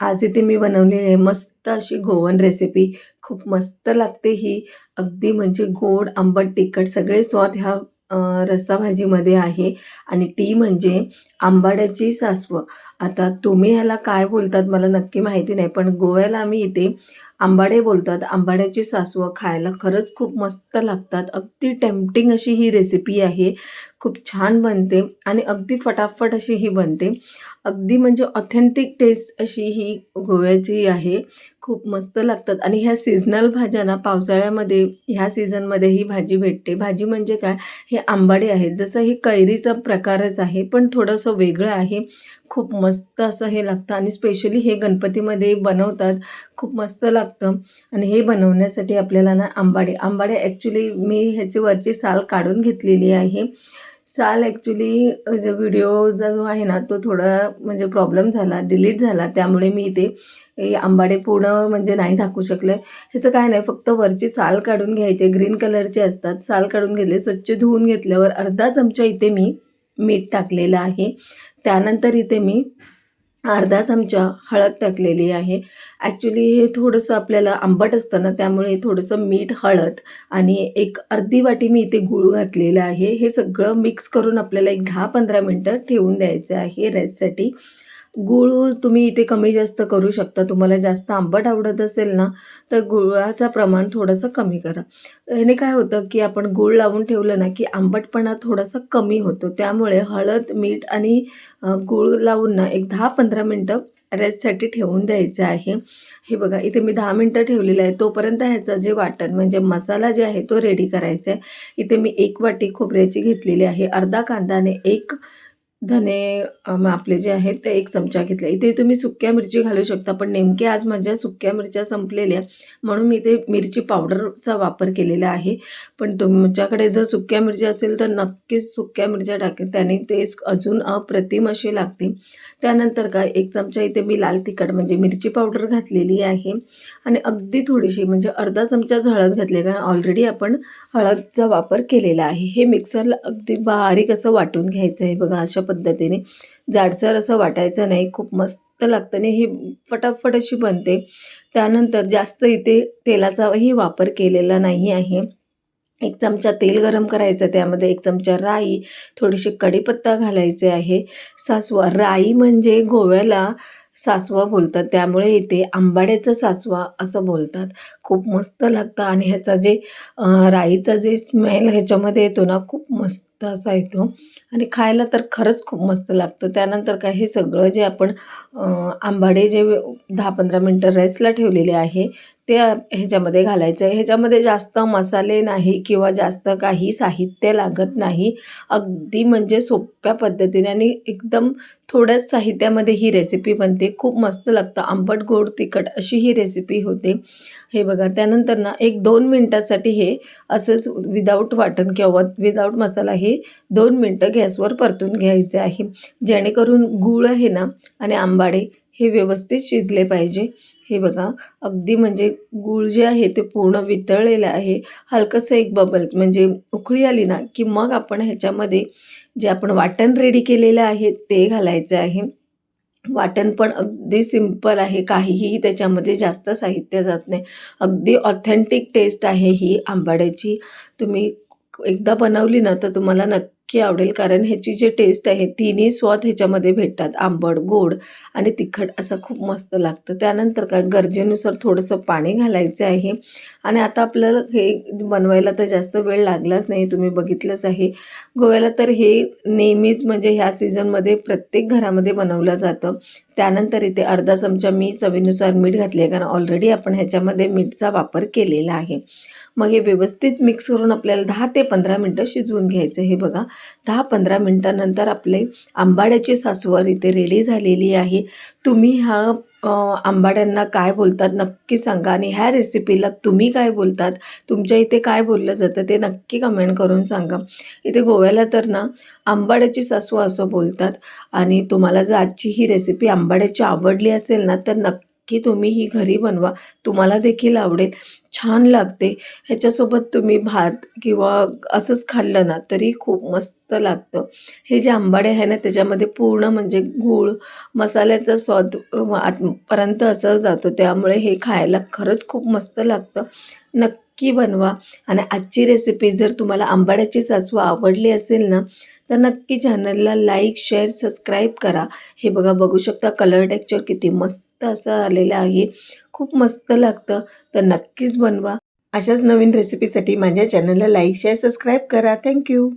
आज इथे मी बनवलेली आहे मस्त अशी गोवन रेसिपी. खूप मस्त लागते ही. अगदी म्हणजे गोड, आंबट, तिखट सगळे स्वाद ह्या रस्सा भाजीमध्ये आहे आणि ती म्हणजे आंबाड्याची सासवं. आता तुम्ही ह्याला काय बोलतात मला नक्की माहिती नाही, पण गोव्याला आम्ही इथे आंबाडे बोलतात. आंबाड्याची सासवं खायला खरंच खूप मस्त लागतात. अगदी टेम्पटिंग अशी ही रेसिपी आहे. खूप छान बनते आणि अगदी फटाफट अशी ही बनते. अगदी म्हणजे ऑथेंटिक टेस्ट अशी ही गोव्याची आहे. खूप मस्त लागतात आणि ह्या सीझनल भाज्या ना पावसाळ्यामध्ये ह्या सीझनमध्ये ही भाजी भेटते. भाजी म्हणजे काय, हे आंबाडे आहेत. जसं हे कैरीचा प्रकारच आहे, पण थोडंसं वेगळं आहे. खूप मस्त असं हे लागतं आणि स्पेशली हे गणपतीमध्ये बनवतात. खूप मस्त लागतं आणि हे बनवण्यासाठी आपल्याला ना आंबाडे आंबाडे ॲक्च्युली मी ह्याची वरची साल काढून घेतलेली आहे. साल ॲक्च्युली जो व्हिडिओ जो आहे ना, तो थोडा म्हणजे प्रॉब्लेम झाला, डिलीट झाला. त्यामुळे मी इथे आंबाडे पूर्ण म्हणजे नाही दाखवू शकले. ह्याचं काय नाही, फक्त वरची साल काढून घ्यायचे. ग्रीन कलरचे असतात. साल काढून घेतले, स्वच्छ धुवून घेतल्यावर अर्धा चमचा इथे मी मीठ टाकलेलं आहे. त्यानंतर इथे मी अर्धा चमचा हळद टाकलेली आहे. ॲक्च्युली हे थोडंसं आपल्याला आंबट असतं ना, त्यामुळे थोडंसं मीठ, हळद आणि एक अर्धी वाटी मी इथे गूळ घातलेलं आहे. हे सगळं मिक्स करून आपल्याला एक दहा पंधरा मिनटं ठेवून द्यायचं आहे रेस्टसाठी. गूळ तुम्ही इथे कमी जास्त करू शकता. तुम्हाला जास्त आंबट आवडत असेल ना, तर गुळाचं प्रमाण थोडंसं कमी करा. ह्याने काय होतं, की आपण गूळ लावून ठेवलं ना, की आंबटपणा थोडासा कमी होतो. त्यामुळे हळद, मीठ आणि गुळ गूळ लावून ना एक दहा पंधरा मिनटं रेस्टसाठी ठेवून द्यायचं आहे. हे बघा इथे मी दहा मिनटं ठेवलेलं आहे. तोपर्यंत ह्याचं जे वाटण म्हणजे मसाला जे आहे तो रेडी करायचा आहे. इथे मी एक वाटी खोबऱ्याची घेतलेली आहे. अर्धा कांदा आणि 1 धने आपले जे आहेत ते एक चमचा घेतला. इथे तुम्ही सुक्या मिरची घालू शकता, पण नेमक्या आज माझ्या सुक्या मिरच्या संपलेल्या म्हणून मी इथे मिरची पावडरचा वापर केलेला आहे. पण तुमच्याकडे जर सुक्या मिरच्या असेल तर नक्कीच सुक्या मिरच्या टाकेल. त्याने ते अजून अप्रतिम अशी लागते. त्यानंतर काय एक चमचा इथे मी लाल तिखट म्हणजे मिरची पावडर घातलेली आहे आणि अगदी थोडीशी म्हणजे अर्धा चमचा हळद घातली कारण ऑलरेडी आपण हळदचा वापर केलेला आहे. हे मिक्सरला अगदी बारीक असं वाटून घ्यायचं आहे बघा अशा पद्धतीने. जाडसर असं वाटायचं नाही. खूप मस्त लागतं आणि ही फटाफट अशी बनते. त्यानंतर जास्त इथे तेलाचाही वापर केलेला नाही आहे. एक चमचा तेल गरम करायचं, त्यामध्ये एक चमचा राई, थोडीशी कढीपत्ता घालायचे आहे. सासवा राई म्हणजे गोव्याला सासवा बोलतात. त्यामुळे इथे आंबाड्याचं सासवा असं बोलतात. खूप मस्त लागतं आणि ह्याचा जे राईचा जे स्मेल ह्याच्यामध्ये येतो ना, खूप मस्त असा येतो आणि खायला तर खरंच खूप मस्त लागतं. त्यानंतर काय हे सगळं जे आपण आंबाडे जे दहा पंधरा मिनटं रेस्टला ठेवलेले आहे, ते ह्याच्यामध्ये घालायचं आहे. ह्याच्यामध्ये जास्त मसाले नाही किंवा जास्त काही साहित्य लागत नाही. अगदी म्हणजे सोप्या पद्धतीने आणि एकदम थोड्याच साहित्यामध्ये ही रेसिपी बनते. खूप मस्त लागतं. आंबट, गोड, तिखट अशी ही रेसिपी होते. हे बघा त्यानंतर ना एक दोन मिनटासाठी हे असंच विदाऊट वाटण किंवा विदाऊट मसाला हे हे दोन मिनटं गॅसवर परतून घ्यायचे आहे. जेणेकरून गूळ आहे ना आणि आंबाडे हे व्यवस्थित शिजले पाहिजे. हे बघा अगदी म्हणजे गूळ जे आहे ते पूर्ण वितळलेलं आहे. हलकंसं एक बबल म्हणजे उकळी आली ना, की मग आपण ह्याच्यामध्ये जे आपण वाटण रेडी केलेलं आहे ते घालायचं आहे. वाटण पण अगदी सिंपल आहे. काहीही त्याच्यामध्ये जास्त साहित्य जात नाही. अगदी ऑथेंटिक टेस्ट आहे ही आंबाड्याची. तुम्ही एकदा बनवली ना, तर तुम्हाला नक्की आवडेल कारण ह्याची जी टेस्ट आहे तिन्ही स्वाद ह्याच्यामध्ये भेटतात. आंबट, गोड आणि तिखट असं खूप मस्त लागतं. त्यानंतर काय गरजेनुसार थोडंसं पाणी घालायचं आहे आणि आता आपल्याला हे बनवायला तर जास्त वेळ लागलाच नाही. तुम्ही बघितलंच आहे. गोव्याला तर हे नेहमीच म्हणजे ह्या सीझनमध्ये प्रत्येक घरामध्ये बनवलं जातं. त्यानंतर इथे अर्धा चमचा मी चवीनुसार मीठ घातले आहे, कारण ऑलरेडी आपण ह्याच्यामध्ये मीठचा वापर केलेला आहे. मग हे व्यवस्थित मिक्स करून आपल्याला दहा ते पंधरा मिनटं शिजवून घ्यायचं. हे बघा दहा पंधरा मिनटानंतर आपले आंबाड्याची सासवर इथे रेडी झालेली आहे. तुम्ही हा आंबाड्यांना काय बोलतात नक्की सांगा आणि ह्या रेसिपीला तुम्ही काय बोलतात? तुमच्या इथे काय बोललं जातं ते नक्की कमेंट करून सांगा. इथे गोव्याला तर ना आंबाड्याची सासू असं बोलतात आणि तुम्हाला जर आजची ही रेसिपी आंबाड्याची आवडली असेल ना, तर नक्की नक्की तुम्ही ही घरी बनवा. तुम्हाला देखील आवडेल. छान लागते. ह्याच्यासोबत तुम्ही भात किंवा असंच खाल्लं ना तरी खूप मस्त लागतं. हे जे आंबाडे आहे ना त्याच्यामध्ये पूर्ण म्हणजे गूळ मसाल्याचा स्वाद आतपर्यंत असं जातो. त्यामुळे हे खायला खरंच खूप मस्त लागतं. नक्की बनवा. आणि आजची रेसिपी जर तुम्हाला आंबाड्याची सासू आवडली असेल ना तर नक्की चॅनलला लाईक शेअर सबस्क्राईब करा. हे बघा बघू शकता कलर टेक्चर किती मस्त असं आलेलं आहे. खूप मस्त लागतं. तर नक्कीच बनवा. अशाच नवीन रेसिपीसाठी माझ्या चॅनलला लाईक शेअर सबस्क्राईब करा. Thank you